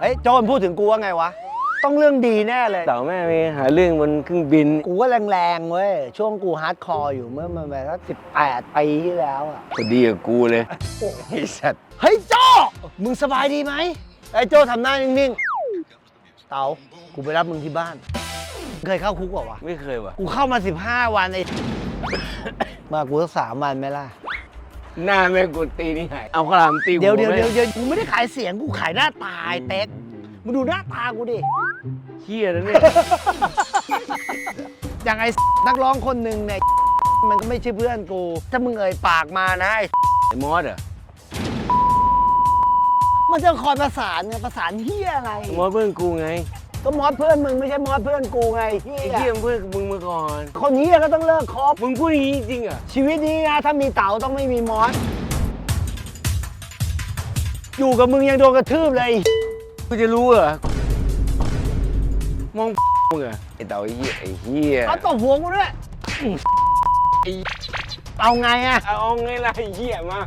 เฮ้ยโจนพูดถึงกูว่าไงวะ ต้องเรื่องดีแน่เลย เต่าแม่มีหาเรื่องบนเครื่องบิน กูก็แรงๆเว้ย ช่วงกูฮาร์ดคอร์อยู่เมื่อมันแบบสักสิบแปดปีที่แล้วอะ พอดีกับกูเลยไอ้สัตว์เฮ้ยโจมึงสบายดีไหมไอ้โจทำหน้านิ่งๆ เต๋ากูไปรับมึงที่บ้าน เคยเข้าคุกเปล่าวะ ไม่เคยว่ะ กูเข้ามา 15 วันไอ้ มากูสักสามวันไหมล่ะ หน้าแม่งกูตีนี่หายเอาขาวหลามตีหัเดี๋ยวเดี๋ยวแม่เดี๋ยวเดี๋ยวกูไม่ได้ขายเสียงกูขายหน้าตาไอ้เต็กมึงดูหน้าตากูดิ เฮียแล้วเนี่ย อย่างไอ้ นักร้องคนหนึ่งเนี่ย มันก็ไม่ใช่เพื่อนกู ถ้ามึงเอ่ยปากมานะไอ้ไอ้มอสเหรอะมันจะคอยประสานไงประสานเฮียอะไรมอสเพื่อนกูไง ก็มอสเพื่อนมึงไม่ใช่มอสเพื่อนกูไงเฮีไอ้ยเฮียเพื่อนมึงมาก่อน คนเฮียก็ต้องเลิกคบมึงพูดอย่างนี้จริงเหรอะชีวิตนี้นะถ้ามีเต๋าต้องไม่มีมอสอยู่กับมึงยังโดนกระทืบเลย กูจะรู้เหรอ มอง มึงเหรอะไอ้เต่าไอ้เฮียไอ้เฮียเอาตบหัวกูด้วยไอ้เอาไงอะเอาไงล่ะไอ้เฮียมา